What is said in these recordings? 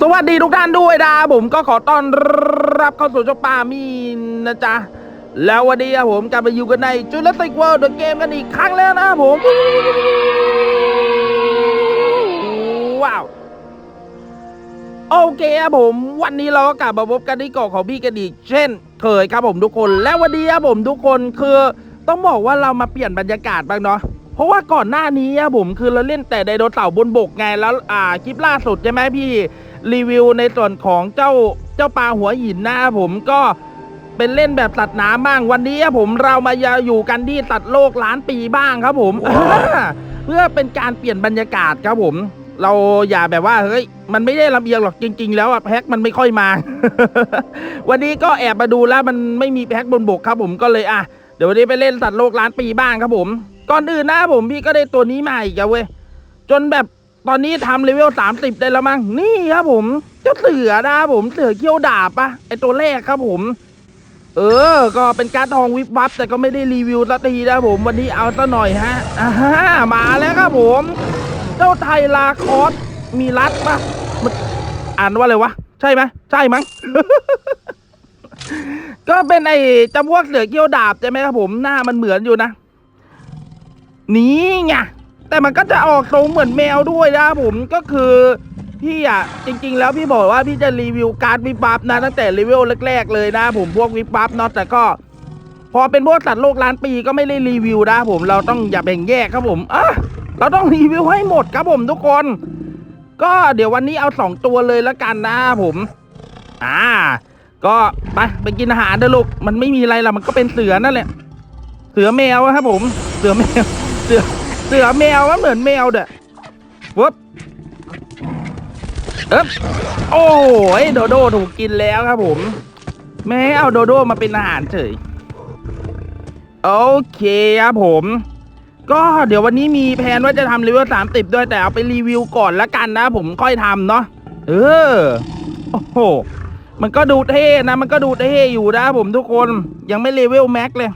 สวัสดีทุกท่านด้วยนะผมก็ขอต้อนรับเข้าสู่ช่องปามีนนะจ๊ะ แล้ววันนี้ครับผมกลับมาอยู่กันในจุลศิกเวิลด์เดอะเกมกันอีกครั้งแล้วนะผม ว้าว โอเคครับผม วันนี้เราก็กลับมาพบกันที่เกาะของพี่กันอีกเช่นเคยครับผมทุกคน และวันนี้ครับผมทุกคนคือต้องบอกว่าเรามาเปลี่ยนบรรยากาศบ้างเนาะเพราะว่าก่อนหน้านี้ครับผมคือเราเล่นแต่ไดโนเสาร์บนบกไงแล้วอ่าคลิปล่าสุดใช่ไหมพี่ รีวิวในส่วนของเจ้าเจ้าปลาหัวหินนะครับผมก็เป็นเล่นแบบสัตว์น้ำบ้างวันนี้ครับผมเรามาอยู่กันที่สัตว์โลกล้านปีบ้างครับผม เพื่อเป็นการเปลี่ยนบรรยากาศครับผม เราอย่าแบบว่าเฮ้ยมันไม่ได้ลำเอียงหรอกจริง ๆ แล้วอะแพ็คมันไม่ค่อยมา วันนี้ก็แอบมาดูแล้วมันไม่มีแพ็คบนบกครับ ผมก็เลยอะเดี๋ยววันนี้ไปเล่นสัตว์โลกล้านปีบ้างครับผม ก่อนอื่นนะผมพี่ก็ได้ตัวนี้มาอีกอะเว้ยจนแบบ ตอนนี้ทำเลเวลสามสิบได้แล้วมั้งนี่ครับผม เจ้าเสือนะครับผมเสือเขี้ยวดาบปะไอตัวแรกครับผม เออ ก็เป็นการทองวิบวับแต่ก็ไม่ได้รีวิวสักทีนะผมวันนี้เอาซะหน่อยฮะอ่ามาแล้วครับผม เจ้าไทลาคอสมีรัดปะมันอ่านว่าอะไรวะ ใช่ไหมใช่มั้งก็เป็นไอ้จำพวกเสือเกี้ยวดาบใช่ไหมครับผมหน้ามันเหมือนอยู่นะ นี่ไง แต่มันก็จะออกทรงเหมือนแมวด้วยนะผมก็คือพี่อะจริง ๆ แล้วพี่บอกว่าพี่จะรีวิวการ์ดวิบวับนะตั้งแต่เลเวลแรกๆเลยนะผมพวกวิบวับเนาะแต่ก็พอเป็นพวกสัตว์โลกล้านปีก็ไม่ได้รีวิวนะผมเราต้องอย่าแบ่งแยกครับผมอะเราต้องรีวิวให้หมดครับผมทุกคน ก็เดี๋ยววันนี้เอาสองตัวเลยแล้วกันนะผมอ่าก็ไปไปกินอาหารเด้อลูกมันไม่มีอะไรหรอกมันก็เป็นเสือนั่นแหละ เสือแมวครับผม เสือแมวเสือ สือแมวมันเหมือนแมวเด้อวบเอ๊บโอ้ยโดโดถูกกินแล้วครับผม แม่เอาโดโดมาเป็นอาหารเฉย โอเคครับผม ก็เดี๋ยววันนี้มีแผนว่าจะทำรีวิวสามสิบด้วยแต่เอาไปรีวิวก่อนละกันนะผมค่อยทำเนาะ เออ โอ้โห มันก็ดูเท่นะ มันก็ดูเท่อยู่นะผมทุกคน ยังไม่เลเวลแม็กเลย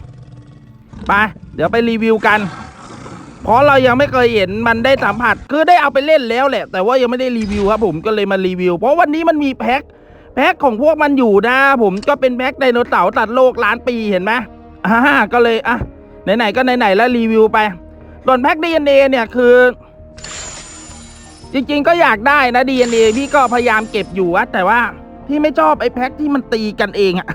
ไป เดี๋ยวไปรีวิวกัน เพราะเรายังไม่เคยเห็นมันได้สัมผัสคือได้เอาไปเล่นแล้วแหละ แต่ว่ายังไม่ได้รีวิวครับผมก็เลยมารีวิว เพราะวันนี้มันมีแพ็คแพ็คของพวกมันอยู่นะ ผมก็เป็นแพ็คไดโนเสาร์ตัดโลกล้านปีเห็นไหมอ่าก็เลยอะไหนๆก็ไหนๆแล้วรีวิวไปส่วนแพ็ค DNA เนี่ยคือ จริงๆก็อยากได้นะ DNA พี่ก็พยายามเก็บอยู่อะแต่ว่าพี่ไม่ชอบไอ้แพ็คที่มันตีกันเองอะ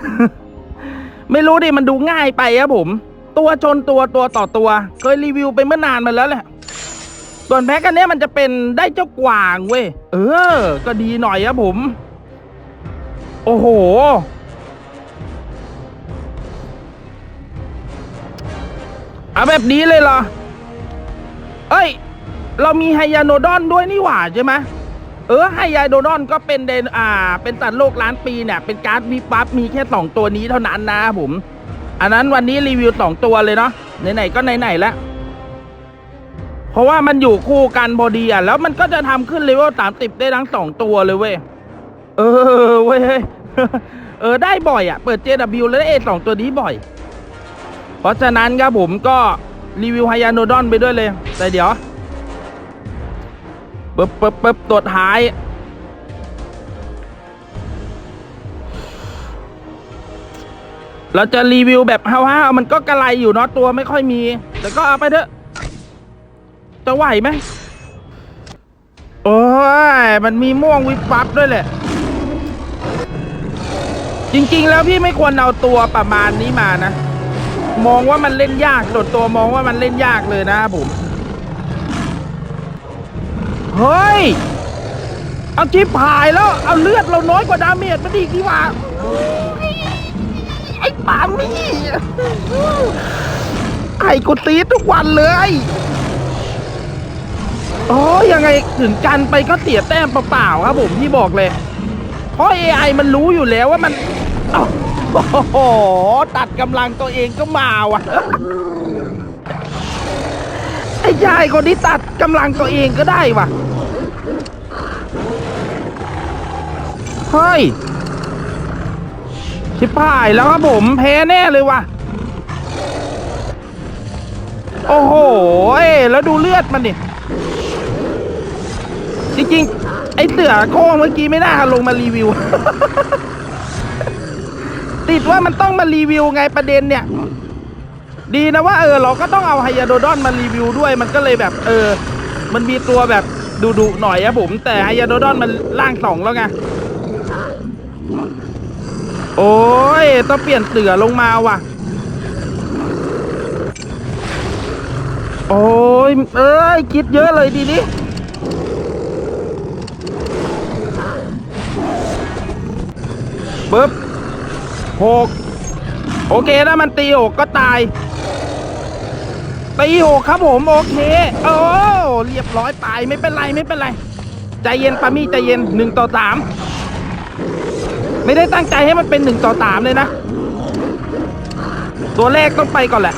ไม่รู้ดิมันดูง่ายไปครับผม ตัวชนตัวตัวต่อตัว เคยรีวิวไปเมื่อนานมาแล้วแหละ ส่วนแพ็คอันนี้มันจะเป็นได้เจ้ากวางเว้ย เออ ก็ดีหน่อยครับผม โอ้โห เอาแบบนี้เลยเหรอ เอ้ย เรามีไฮยาโนดอนด้วยนี่หว่าใช่ไหมเออไฮยาโนดอนก็เป็นเดนอ่า เป็นสัตว์โลกล้านปีเนี่ย เป็นการ์ดวิบวับมีแค่สองตัวนี้เท่านั้นนะผม อันนั้นวันนี้รีวิวสองตัวเลยเนาะไหนๆก็ไหนๆแล้วเพราะว่ามันอยู่คู่กันพอดีอะแล้วมันก็จะทำขึ้นเลเวลสามสิบได้ทั้งสองตัวเลยเว้ยเออเว้ยเออได้บ่อยอะ เปิด JW แล้วได้เอสองตัวนี้บ่อย เพราะฉะนั้นครับผมก็รีวิวไฮยาโนดอนไปด้วยเลย แต่เดี๋ยวปึ๊บปึ๊บปึ๊บตัวท้าย เราจะรีวิวแบบห้าวๆมันก็กระไรอยู่เนาะตัวไม่ค่อยมี แต่ก็เอาไปเถอะ จะไหวไหม โอ้ย มันมีม่วงวิบวับด้วยแหละ จริงๆ แล้วพี่ไม่ควรเอาตัวประมาณนี้มานะ มองว่ามันเล่นยากส่วนตัวมองว่ามันเล่นยากเลยนะผม เฮ้ย เอาชิปหายแล้ว เอาเลือดเราน้อยกว่าดาเมจมันอีกดีกว่า ไอ้ปามี่ไอ้กูตีดทุกวันเลยโอ้ยังไงถึงกันไปก็เสียแต้มเปล่าๆครับผมพี่บอกเลย เพราะ AI มันรู้อยู่แล้วว่ามันโอ้โหตัดกำลังตัวเองก็มาว่ะไอ้ยายคนนี้ตัดกำลังตัวเองก็ได้ว่ะเฮ้ย ชิบหายแล้วครับผมแพ้แน่เลยว่ะ โอ้โหแล้วดูเลือดมันดิจริงๆ ไอเสือโค้งเมื่อกี้ไม่น่าลงมารีวิว ติดว่ามันต้องมารีวิวไงประเด็นเนี่ย ดีนะว่าเออ เราก็ต้องเอาไฮยาโดดอนมารีวิวด้วยมันก็เลยแบบ เออ มันมีตัวแบบดุดุๆหน่อยอะผม แต่ไฮยาโดดอนมันล่างสองแล้วไง โอ้ย ต้องเปลี่ยนเสือลงมาว่ะ โอ้ย เอ้ย คิดเยอะเลยดีนี้ปึ๊บหกโอเคถ้ามันตีหกก็ตาย ตีหกครับผม โอเค โอ้เรียบร้อยตายไม่เป็นไรไม่เป็นไร ใจเย็นปามี่ใจเย็นหนึ่งต่อสาม ไม่ได้ตั้งใจให้มันเป็นหนึ่งต่อสามเลยนะ ตัวแรกต้องไปก่อนแหละ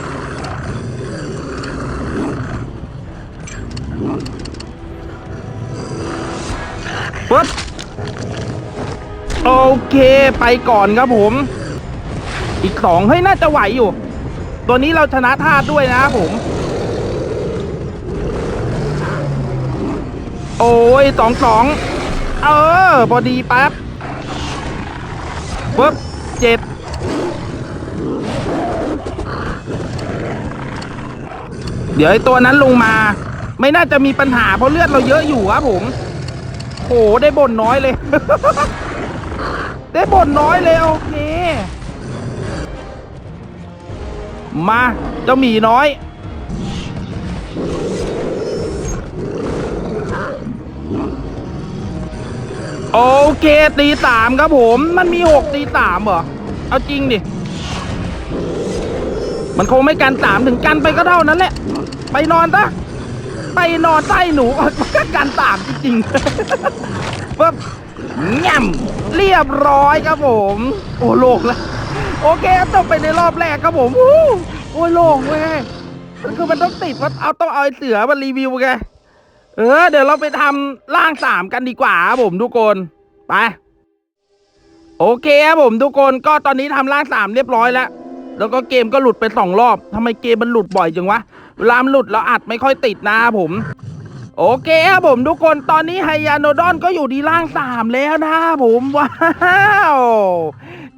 ปึ๊บ โอเคไปก่อนครับผม อีกสองเฮ้ย น่าจะไหวอยู่ ตัวนี้เราชนะธาด้วยนะครับผม โอ้ยสองสอง เออ พอดีแป๊บปึ๊บเจ็ด เดี๋ยวไอ้ตัวนั้นลงมา ไม่น่าจะมีปัญหาเพราะเลือดเราเยอะอยู่ครับผมโหได้บ่นน้อยเลย ได้บ่นน้อยเลยโอเค มาเจ้าหมีน้อย โอเคตีสามครับผม มันมีหกตีสามเหรอ เอาจริงดิ มันคงไม่กันสามถึงกันไปก็เท่านั้นแหละ ไปนอนซะไปนอนใต้หนูก็กันสามจริงๆปึ๊บง่ำเรียบร้อยครับผม โอ้โลกแล้วโอเคจบไปในรอบแรกครับผมอู้โอ้ยโล่งเว้ยคือมันต้องติดว่าเอาต้องเอาไอ้เสือมารีวิวไงเออ เดี๋ยวเราไปทำร่างสามกันดีกว่าครับผมทุกคนไปโอเคครับผมทุกคนก็ตอนนี้ทำร่างสามเรียบร้อยแล้ว แล้วก็เกมก็หลุดไปสองรอบทำไมเกมมันหลุดบ่อยจังวะเวลามันหลุดเราอัดไม่ค่อยติดนะครับผมโอเคครับผมทุกคนตอนนี้ไฮยาโนดอนก็อยู่ที่ร่างสามแล้วนะผมว้าว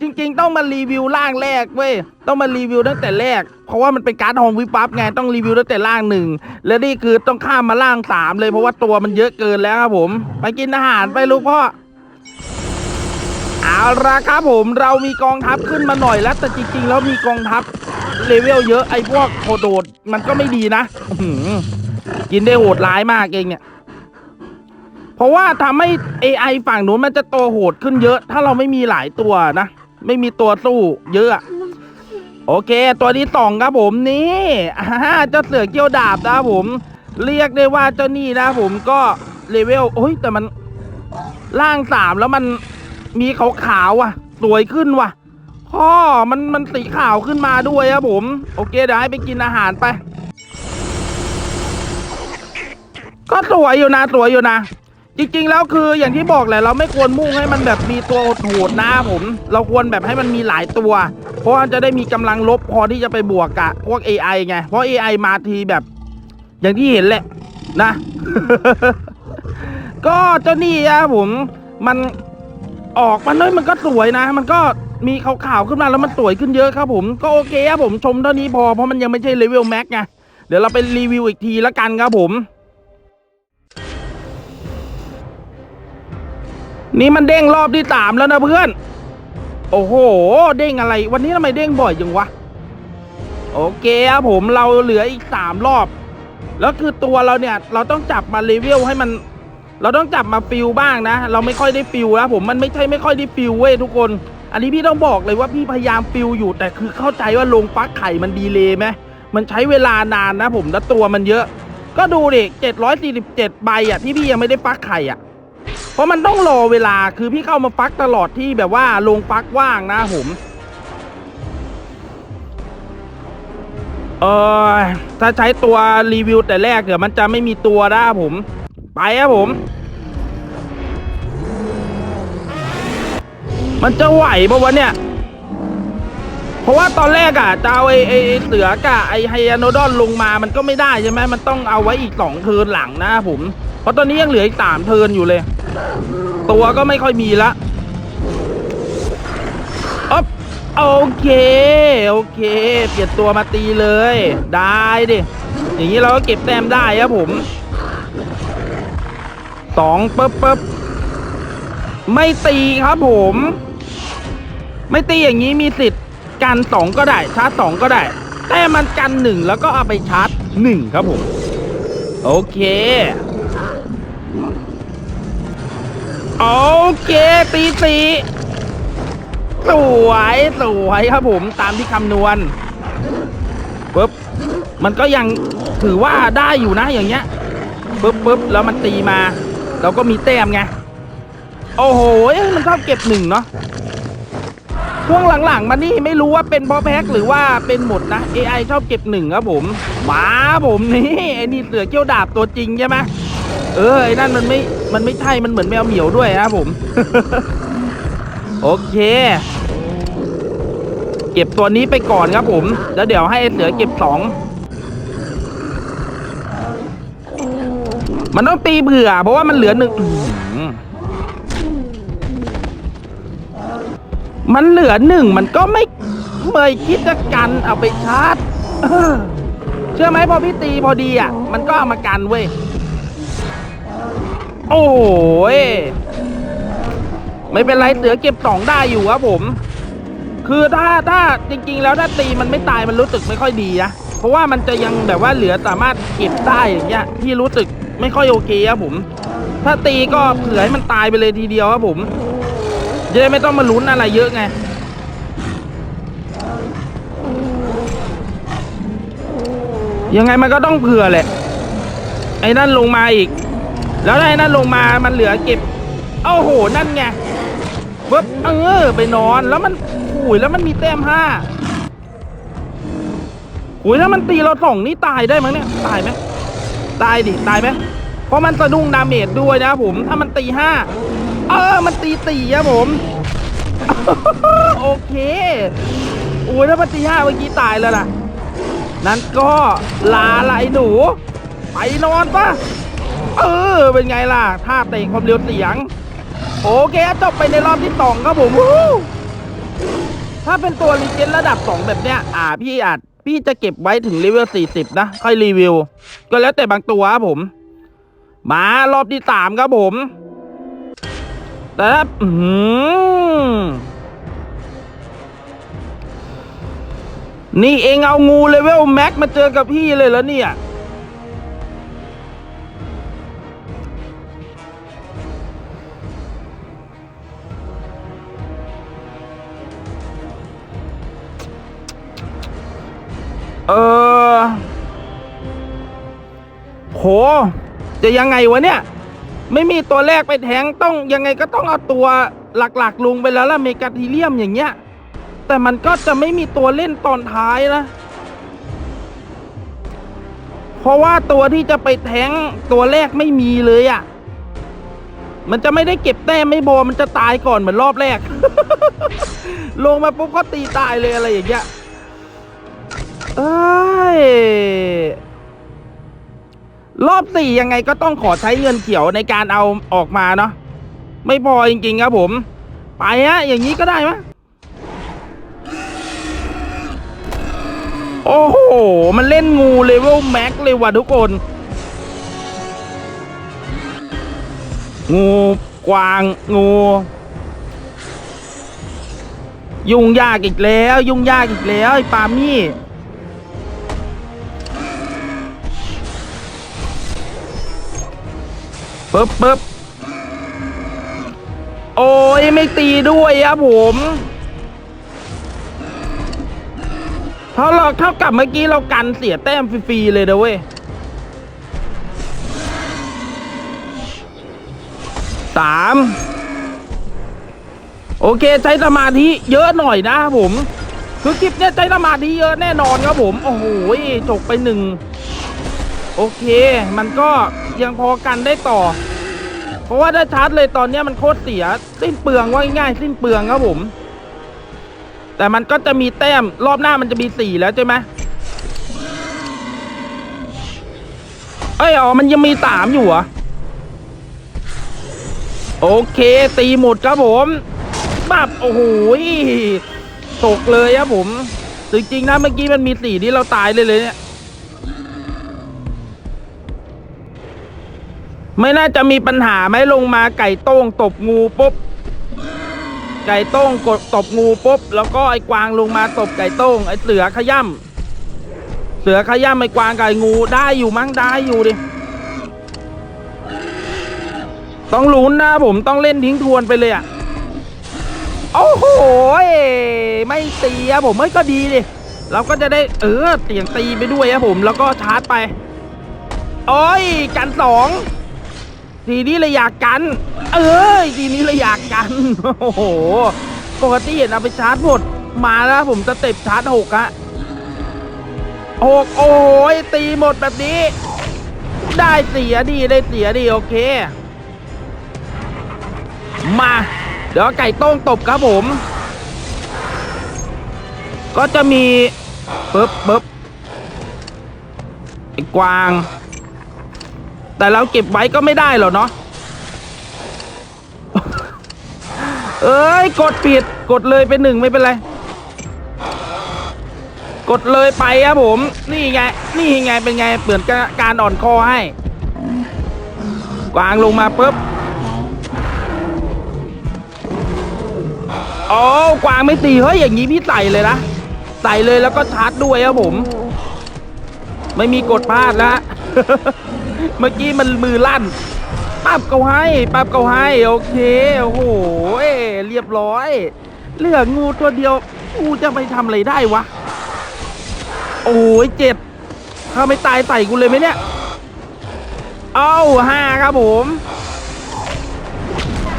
จริงๆ ต้องมารีวิวร่างแรกเว้ยต้องมารีวิวตั้งแต่แรก เพราะว่ามันเป็นการ์ดทองวิบวับไงต้องรีวิวตั้งแต่ร่างหนึ่งและนี่คือต้องข้ามมาร่างสามเลยเพราะว่าตัวมันเยอะเกินแล้วครับผม ไปกินอาหารไปลูกพ่อ เอาละครับผมเรามีกองทัพขึ้นมาหน่อยแล้วแต่จริงๆ แล้วมีกองทัพเลเวลเยอะไอ้พวกโคโดดมันก็ไม่ดีนะอืกินได้โหดร้ายมากเองเนี่ย เพราะว่าทำให้ AI ฝั่งนู้นมันจะโตโหดขึ้นเยอะ ถ้าเราไม่มีหลายตัวนะ ไม่มีตัวสู้เยอะโอเค ตัวที่สองครับผมนี่อ่าเจ้าเสือเกี้ยวดาบนะผม เรียกได้ว่าเจ้านี่นะผมก็เลเวลโอ้ยแต่มันล่างสามแล้วมัน มีขาวๆอะ สวยขึ้นว่ะพ่อมันมันสีขาวขึ้นมาด้วยครับผม โอเคเดี๋ยวให้ไปกินอาหารไป ก็สวยอยู่นะสวยอยู่นะจริงๆแล้วคืออย่างที่บอกแหละเราไม่ควรมุ่งให้มันแบบมีตัวโหดๆนะผม เราควรแบบให้มันมีหลายตัว เพราะว่าจะได้มีกำลังลบพอที่จะไปบวกกับพวก AI ไง เพราะ AI มาทีแบบ อย่างที่เห็นแหละนะ ก็เจ้านี่อะผม มัน ออกมาเน้ยมันก็สวยนะ มันก็มีขาวๆขึ้นมาแล้วมันสวยขึ้นเยอะครับผมก็โอเคครับผมชมเท่านี้พอเพราะมันยังไม่ใช่เลเวลแม็กไงเดี๋ยวเราไปรีวิวอีกทีละกันครับผม นี่มันเด้งรอบที่สามแล้วนะเพื่อน โอ้โห เด้งอะไร วันนี้ทำไมเด้งบ่อยจังวะ โอเคครับผมเราเหลืออีกสามรอบ แล้วคือตัวเราเนี่ย เราต้องจับมาเลเวลให้มัน เราต้องจับมาฟิลบ้างนะ เราไม่ค่อยได้ฟิลแล้วผมมันไม่ใช่ไม่ค่อยได้ฟิลเว้ยทุกคน อันนี้พี่ต้องบอกเลยว่าพี่พยายามฟิลอยู่ แต่คือเข้าใจว่าลงฟักไข่มันดีเลยไหมมันใช้เวลานานนะผมแล้วตัวมันเยอะ ก็ดูดิเจ็ดร้อยสี่สิบเจ็ดใบอะที่พี่ยังไม่ได้ฟักไข่อะ เพราะมันต้องรอเวลาคือพี่เข้ามาฟักตลอดที่แบบว่าลงฟักว่างนะผมเออถ้าใช้ตัวรีวิวแต่แรกเดี๋ยวมันจะไม่มีตัวนะผม ไปครับผม มันจะไหวปะวะเนี่ย เพราะว่าตอนแรกอะจะเอาไอ้ไอ้เสือกะไอ้ไฮยาโนดอนลงมามันก็ไม่ได้ใช่ไหมมันต้องเอาไว้อีกสองเทินหลังนะผม เพราะตอนนี้ยังเหลืออีกสามเทินอยู่เลย ตัวก็ไม่ค่อยมีละอ๊อบโอเค โอเค เปลี่ยนตัวมาตีเลย ได้ดิ อย่างนี้เราก็เก็บแต้มได้ครับผม สองปึ๊บปึ๊บไม่ตีครับผม ไม่ตีอย่างนี้มีสิทธิ์กันสองก็ได้ ชาร์จสองก็ได้ แต่มันกันหนึ่งแล้วก็เอาไปชาร์จหนึ่งครับผม โอเคโอเคตีสีสวยสวยครับผมตามที่คำนวณปึ๊บมันก็ยังถือว่าได้อยู่นะอย่างเงี้ยปึ๊บปึ๊บแล้วมันตีมา เราก็มีแต้มไง โอ้โห มันชอบเก็บหนึ่งเนาะช่วงหลังๆมานี่ไม่รู้ว่าเป็นเพราะแพ็คหรือว่าเป็นหมดนะ AI ชอบเก็บหนึ่งครับผมหมาผมนี่ไอ้นี่เสือเกี้ยวดาบตัวจริงใช่ไหมเออไอ้นั่นมันไม่ มันไม่ใช่ มันเหมือนแมวเหมียวด้วยนะผม โอเค เก็บตัวนี้ไปก่อนครับผม แล้วเดี๋ยวให้เสือเก็บสอง มันต้องตีเผื่อ เพราะว่ามันเหลือหนึ่งมันเหลือหนึ่งมันก็ไม่เมยคิดจะกันเอาไปชาร์จเชื่อไหมพอพี่ตีพอดีอะ มันก็เอามากันเว้ย โอ้ยไม่เป็นไรเสือเก็บสองได้อยู่ครับผม คือถ้าถ้าจริง ๆ แล้วถ้าตีมันไม่ตายมันรู้สึกไม่ค่อยดีนะเพราะว่ามันจะยังแบบว่าเหลือสามารถเก็บได้อย่างเงี้ยที่รู้สึก ไม่ค่อยโอเคครับผม ถ้าตีก็เผื่อให้มันตายไปเลยทีเดียวครับผมจะได้ไม่ต้องมาลุ้นอะไรเยอะไงยังไงมันก็ต้องเผื่อแหละ ไอ้นั่นลงมาอีก แล้วไอ้นั่นลงมามันเหลือเก็บโอ้โหนั่นไงปึ๊บเออไปนอนแล้วมันหุยแล้วมันมีแต้มห้าหุยถ้ามันตีเราสองนี่ตายได้มั้งเนี่ย ตายไหม ตายดิ ตายไหมเพราะมันสะดุ้งดาเมจด้วยนะผมถ้ามันตีห้าเออ มันตีตีครับผม โอเคโอ้ยถ้ามันตีห้าเมื่อกี้ตายแล้วล่ะนั้นก็ลาละไอ้หนู ไปนอนปะเออ เป็นไงล่ะท่าเตะความเร็วเสียง โอเคจบไปในรอบที่สองครับผมถ้าเป็นตัวรีเจนระดับสองแบบเนี้ย อ่าพี่อาจ พี่จะเก็บไว้ถึงเลเวลสี่สิบนะ ค่อยรีวิว ก็แล้วแต่บางตัวครับผม มารอบที่สามครับผม แต่ถ้าอืมนี่เองเอางูเลเวลแม็กมาเจอกับพี่เลยแล้วเนี่ย เออ โห จะยังไงวะเนี่ย ไม่มีตัวแรกไปแทงต้องยังไงก็ต้องเอาตัวหลักๆลงไปแล้วล่ะเมกาทีเลียมอย่างเงี้ย แต่มันก็จะไม่มีตัวเล่นตอนท้ายนะ เพราะว่าตัวที่จะไปแทงตัวแรกไม่มีเลยอะ่ะ มันจะไม่ได้เก็บแต้มไม่บอมันจะตายก่อนเหมือนรอบแรก ลงมาปุ๊บก็ตีตายเลยอะไรอย่างเงี้ย เอ้ย รอบสี่ยังไงก็ต้องขอใช้เงินเขียวในการเอาออกมาเนาะไม่พอจริงๆครับผม ไปฮะอย่างนี้ก็ได้ไหมโอ้โห มันเล่นงูเลเวลแม็กเลยว่ะทุกคน งูกวางงู ยุ่งยากอีกแล้ว ยุ่งยากอีกแล้วไอ้ปามี่ ปึ๊บปึ๊บโอ้ยไม่ตีด้วยครับผมเท่าเราเท่ากับเมื่อกี้เรากันเสียแต้มฟรีๆเลยนะเว้ยสามโอเคใช้สมาธิเยอะหน่อยนะครับผม คือคลิปเนี้ยใช้สมาธิเยอะแน่นอนครับผม โอ้โหจบไปหนึ่ง โอเค มันก็ยังพอกันได้ต่อ เพราะว่าถ้าชาร์จเลยตอนนี้มันโคตรเสีย สิ้นเปลืองว่าง่ายสิ้นเปลืองครับผม แต่มันก็จะมีแต้มรอบหน้ามันจะมีสี่แล้วใช่ไหมเอ้ยอ๋อมันยังมีสามอยู่เหรอโอเค ตีหมดครับผมปับโอ้โหตกเลยครับผมจริงๆนะเมื่อกี้มันมีสี่ที่เราตายเลยเลยเนี่ย ไม่น่าจะมีปัญหาไหมลงมาไก่โต้งตบงูปุ๊บ ไก่โต้งกดตบงูปุ๊บ แล้วก็ไอ้กวางลงมาตบไก่โต้งไอ้เสือขย่ำเสือขย่ำไอ้กวางไก่งูได้อยู่มั้งได้อยู่ดิ ต้องลุ้นนะผมต้องเล่นทิ้งทวนไปเลยอะ โอ้โหไม่ตีอะผมไม่ก็ดีดิเราก็จะได้เออเสียงตีไปด้วยครับผมแล้วก็ชาร์จไป โอ้ยกันสอง ทีนี้เลยอยากกัน เอ้ยทีนี้เลยอยากกัน โอ้โห ปกติเห็นเอาไปชาร์จหมด มาแล้วผมสเต็ปชาร์จหกอะหกโอ้ยตีหมดแบบนี้ ได้เสียดีได้เสียดีโอเค มา เดี๋ยวไก่ต้งตบครับผม ก็จะมีปึ๊บปึ๊บไอ้กวาง แต่เราเก็บไว้ก็ไม่ได้หรอกเนาะเอ้ย กดผิดกดเลยเป็นหนึ่งไม่เป็นไร กดเลยไปครับผม นี่ไง นี่ไงเป็นไงเปลี่ยนการอ่อนคอให้กวางลงมาปุ๊บโอ้กวางไม่ตีเฮ้ยอย่างนี้พี่ใส่เลยนะใส่เลยแล้วก็ชาร์จด้วยครับผม ไม่มีกดพลาดแล้ว เมื่อกี้มันมือลั่นปั๊บเขาให้ปั๊บเขาให้โอเคโอ้โหเรียบร้อยเหลืองูตัวเดียวกูจะไปทำอะไรได้วะ โอ้ยเจ็บถ้าไม่ตายใส่กูเลยไหมเนี่ย เอ้าห้าครับผม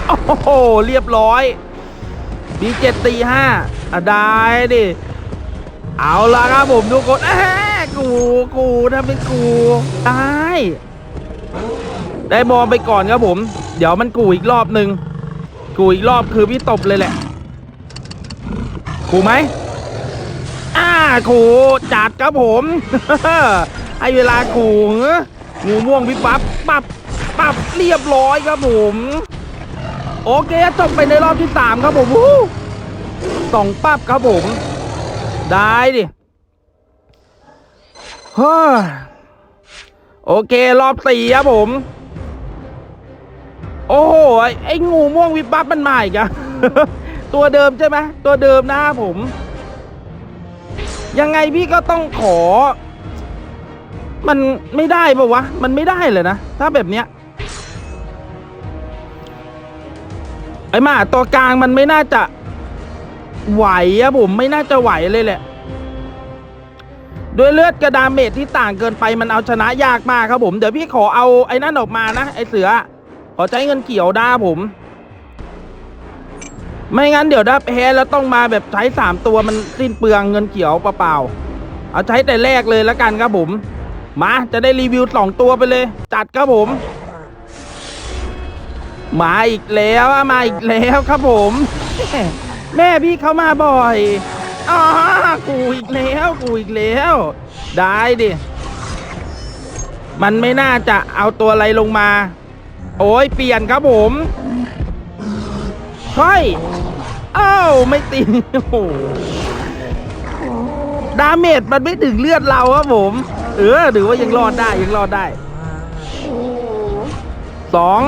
โอ้โหเรียบร้อยดีเจ็ดตีห้าได้ดิเอาละครับผมทุกคนแอะกู กูนะเป็นกู ได้ ได้บอลไปก่อนครับผม เดี๋ยวมันกูอีกรอบหนึ่งกูอีกรอบคือพี่ตบเลยแหละกูไหมอ่ากูจัดครับผมให้เวลากูเหรองูม่วงพี่ปั๊บปั๊บปั๊บเรียบร้อยครับผม โอเคจบไปในรอบที่สามครับผมสองปั๊บครับผม ได้ดิเฮ้ยโอเค รอบสี่ครับผม โอ้โหไอ้งูม่วงวิบวับมันมาอีกอะตัวเดิมใช่ไหมตัวเดิมนะผม ยังไงพี่ก็ต้องขอ มันไม่ได้ปะวะ มันไม่ได้เลยนะ ถ้าแบบเนี้ยไอ้มาตัวกลางมันไม่น่าจะ ไหวอะผมไม่น่าจะไหวเลยแหละด้วยเลือดกระดาเมจที่ต่างเกินไปมันเอาชนะยากมากครับผม เดี๋ยวพี่ขอเอาไอ้นั่นออกมานะ ไอ้เสือ ขอใช้เงินเขียวด้าผม ไม่งั้นเดี๋ยวถ้าแพ้แล้วต้องมาแบบใช้สามตัวมันสิ้นเปลืองเงินเขียวเปล่าๆเอาใช้แต่แรกเลยแล้วกันครับผม มาจะได้รีวิวสองตัวไปเลย จัดครับผมมาอีกแล้วมาอีกแล้วครับผม แม่พี่เขามาบ่อยอ๋อกูอีกแล้วกูอีกแล้ว ได้ดิ มันไม่น่าจะเอาตัวอะไรลงมา โอ้ยเปลี่ยนครับผมเฮ้ยเอ้าไม่ตีโอ้โหดาเมจมันไม่ถึงเลือดเราครับผม เออถือว่ายังรอดได้ยังรอดได้สอง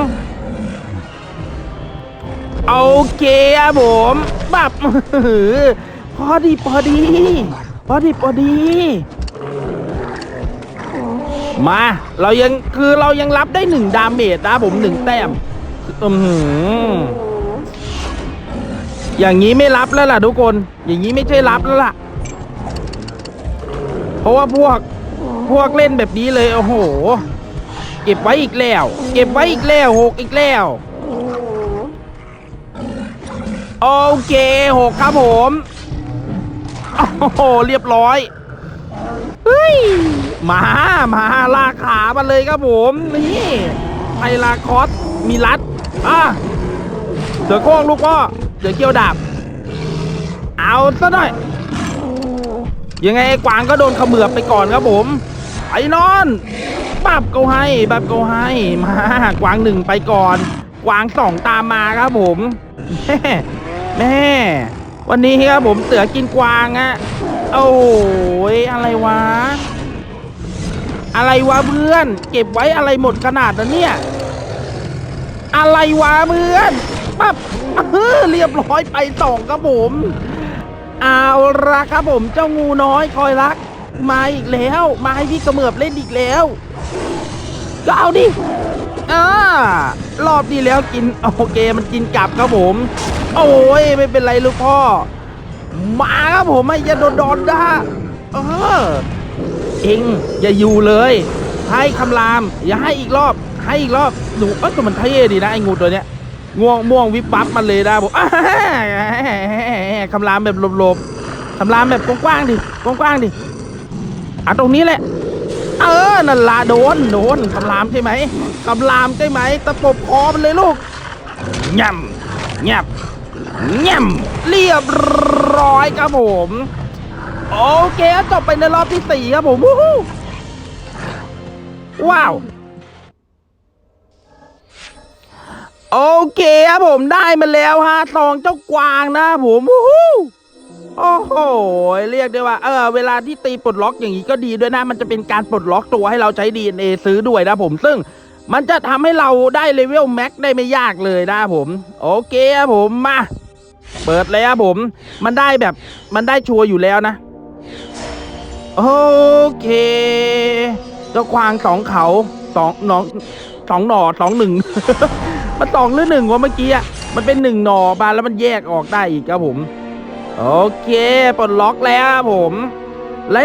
โอเคครับผมแบบพอดีพอดีพอดีพอดี มา เรายังคือเรายังรับได้หนึ่งดาเมจนะผมหนึ่งแต้มอืมอย่างนี้ไม่รับแล้วล่ะทุกคน อย่างนี้ไม่ใช่รับแล้วล่ะ เพราะว่าพวกพวกเล่นแบบนี้เลย โอ้โห เก็บไว้อีกแล้ว เก็บไว้อีกแล้วหกอีกแล้วโอเคหกครับผม โอ้โห เรียบร้อย เฮ้ย มา มาลากขามาเลยครับผม นี่ไอลาคอสมีรัดอะเสือโค้งลูกพ่อเสือเกี่ยวดาบ เอาซะหน่อย ยังไงไอ้กวางก็โดนขมือบไปก่อนครับผมไปนอนปับเขาให้ปับเขาให้ มากวางหนึ่งไปก่อนกกวางสองตามมาครับผมแม่แม่วันนี้ครับผมเสือกินกวางอะโอ้ยอะไรวะ อะไรวะเพื่อน เก็บไว้อะไรหมดขนาดนั้นเนี่ย อะไรวะเพื่อนปั๊บเออเรียบร้อยไปสองครับผมเอาละครับผมเจ้างูน้อยคอยรัก มาอีกแล้วมาให้พี่กระเมือบเล่นอีกแล้ว ก็เอาดิอ่ารอบที่แล้วกินโอเคมันกินกลับครับผม โอ้ยไม่เป็นไรลูกพ่อ มาครับผมไม่อย่าโดนดอนด้เออ เองอย่าอยู่เลย ให้คำราม อย่าให้อีกรอบ ให้อีกรอบหนูเออแต่มันเท่ดีนะไอ้งูตัวเนี้ยง่วงม่วงวิบวับมันเลยนะผมอ่าคำรามแบบหลบๆคำรามแบบกว้างๆดิกว้างๆดิอะตรงนี้แหละ เออนั่นละโดนโดนคำรามใช่ไหมคำรามใช่ไหมตะปบคอมันเลยลูกย่ำย่ำย่ำเรียบร้อยครับผม โอเคจบไปในรอบที่สี่ครับผมวู้ฮู้ว้าว โอเคครับผมได้มาแล้วฮะซองเจ้ากวางนะผมวู้ฮู้โอ้โห เรียกได้ว่า เออ เวลาที่ตีปลดล็อกอย่างนี้ก็ดีด้วยนะ มันจะเป็นการปลดล็อกตัวให้เราใช้ DNA ซื้อด้วยนะผมซึ่งมันจะทำให้เราได้เลเวลแม็กได้ไม่ยากเลยนะผม โอเคครับผมมา เปิดเลยครับผม มันได้แบบมันได้ชัวร์อยู่แล้วนะ โอเค เจ้าควางสองเขาสองหนองสองหน่อสองหนึ่ง มันสองหรือหนึ่งวะเมื่อกี้อะมันเป็นหนึ่งหน่อมานแล้วมันแยกออกได้อีกครับผม โอเคปลดล็อกแล้วผม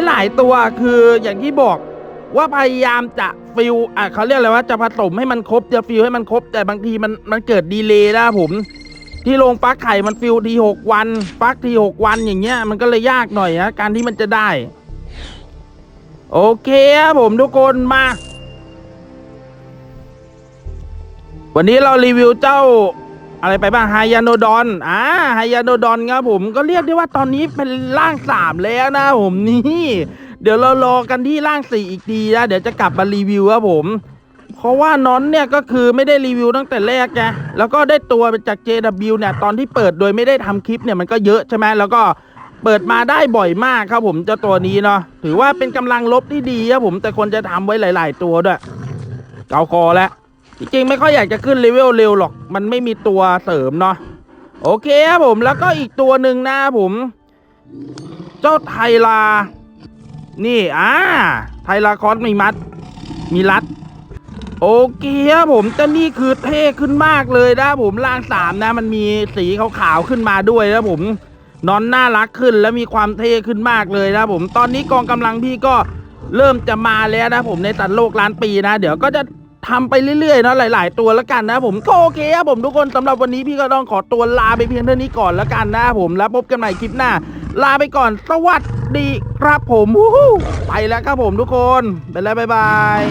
หลาย ๆ ตัวคืออย่างที่บอกว่าพยายามจะฟิลอะเขาเรียกอะไรว่าจะผสมให้มันครบจะฟิลให้มันครบ แต่บางทีมันมันเกิดดีเลย์นะผม ที่ลงฟักไข่มันฟิลทีหกวัน ฟักทีหกวันอย่างเงี้ยมันก็เลยยากหน่อยนะการที่มันจะได้ โอเคครับผมทุกคนมา วันนี้เรารีวิวเจ้าอะไรไปบ้างไฮยาโนดอนอ่าไฮยาโนดอนครับผมก็เรียกได้ว่าตอนนี้เป็นร่างสามแล้วนะผมนี่เดี๋ยวเรารอกันที่ร่างสี่อีกทีนะเดี๋ยวจะกลับมารีวิวครับผมเพราะว่าน้อนเนี่ยก็คือไม่ได้รีวิวตั้งแต่แรกไงแล้วก็ได้ตัวจาก JW เนี่ยตอนที่เปิดโดยไม่ได้ทำคลิปเนี่ยมันก็เยอะใช่ไหมแล้วก็ เปิดมาได้บ่อยมากครับผมเจ้าตัวนี้เนาะถือว่าเป็นกำลังลบที่ดีครับผมแต่คนจะทำไว้หลาย ๆ ตัวด้วยเกาคอแล้วจริงๆไม่ค่อยอยากจะขึ้นเลเวลเร็วหรอก มันไม่มีตัวเสริมเนาะโอเคครับผมแล้วก็อีกตัวหนึ่งนะครับผม เจ้าไทลา นี่อ่าไทลาคอสมีมัด มีรัดโอเคครับผมเจ้านี่คือเท่ขึ้นมากเลยนะผมล่างสามนะ มันมีสีขาวๆขึ้นมาด้วยนะผม นอนน่ารักขึ้นแล้วมีความเท่ขึ้นมากเลยนะผมตอนนี้กองกำลังพี่ก็เริ่มจะมาแล้วนะผมในตัดโลกล้านปีนะ เดี๋ยวก็จะทำไปเรื่อยๆเนาะหลาย ๆ ตัวแล้วกันนะผมก็โอเคครับผมทุกคนสำหรับวันนี้พี่ก็ต้องขอตัวลาไปเพียงเท่านี้ก่อนแล้วกันนะผมแล้วพบกันใหม่คลิปหน้า ลาไปก่อนสวัสดีครับผมไปแล้วครับผมทุกคนไปแล้วบ๊ายบาย